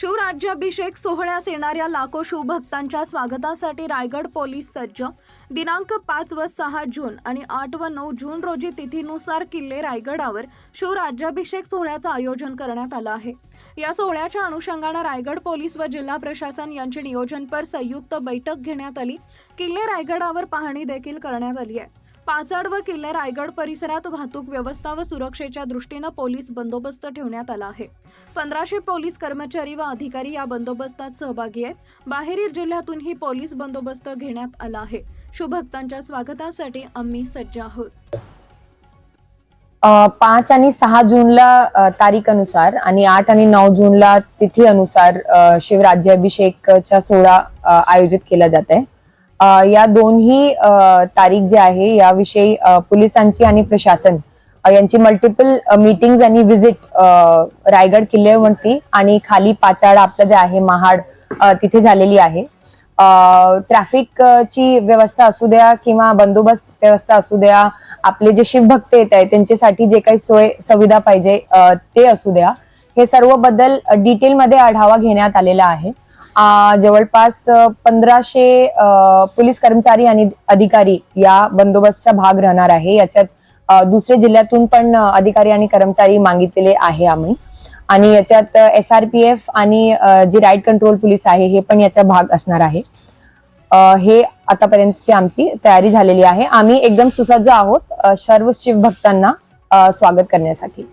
शिवराज्याभिषेक सोहळ्यास येणाऱ्या लाखो शिवभक्तांच्या स्वागतासाठी रायगड पोलीस सज्ज. दिनांक पाच व सहा जून आणि आठ व नऊ जून रोजी तिथीनुसार किल्ले रायगडावर शिवराज्याभिषेक सोहळ्याचं आयोजन करण्यात आलं आहे. या सोहळ्याच्या अनुषंगानं रायगड पोलीस व जिल्हा प्रशासन यांची नियोजनपर संयुक्त बैठक घेण्यात आली. किल्ले रायगडावर पाहणी देखील करण्यात आली आहे. पाचाड व किल्ले रायगड परिसरात वाहतूक व्यवस्था व सुरक्षेच्या दृष्टीनं पोलीस बंदोबस्त ठेवण्यात आला आहे. पंधराशे पोलीस कर्मचारी व अधिकारी या बंदोबस्तात सहभागी आहेत. बाहेरील जिल्ह्यातूनही पोलीस बंदोबस्त घेण्यात आला आहे. शुभक्तांच्या स्वागतासाठी आम्ही सज्ज आहोत. पाच आणि सहा जूनला तारीख अनुसार आणि आठ आणि नऊ जूनला तिथी अनुसार अ, शिवराज्याभिषेकचा सोहळा आयोजित केला जात आहे. या दोन्ही तारीख जे आहे याविषयी पोलिसांची आणि प्रशासन यांची मल्टिपल मीटिंग आणि व्हिजिट रायगड किल्ल्यावरती आणि खाली पाचाड आपलं जे आहे महाड तिथे झालेली आहे. ट्रॅफिक ची व्यवस्था असू द्या किंवा बंदोबस्त व्यवस्था असू द्या आपले जे शिवभक्त येत आहेत त्यांच्यासाठी जे काही सोय सुविधा पाहिजे ते असू द्या. हे सर्वबद्दल डिटेलमध्ये आढावा घेण्यात आलेला आहे. जवळपास पंधराशे पोलीस कर्मचारी आणि अधिकारी या बंदोबस्तचा भाग राहणार आहे. याच्यात दुसऱ्या जिल्ह्यातून पण अधिकारी आणि कर्मचारी मागितलेले आहे आम्ही. आणि याच्यात एस आर पी एफ आणि जे जी राईट कंट्रोल पोलीस आहे हे पण याचा भाग असणार आहे. हे आतापर्यंतची आमची तयारी झालेली आहे. आम्ही एकदम सुसज्ज आहोत. सर्व शिवभक्तांना स्वागत करण्यासाठी.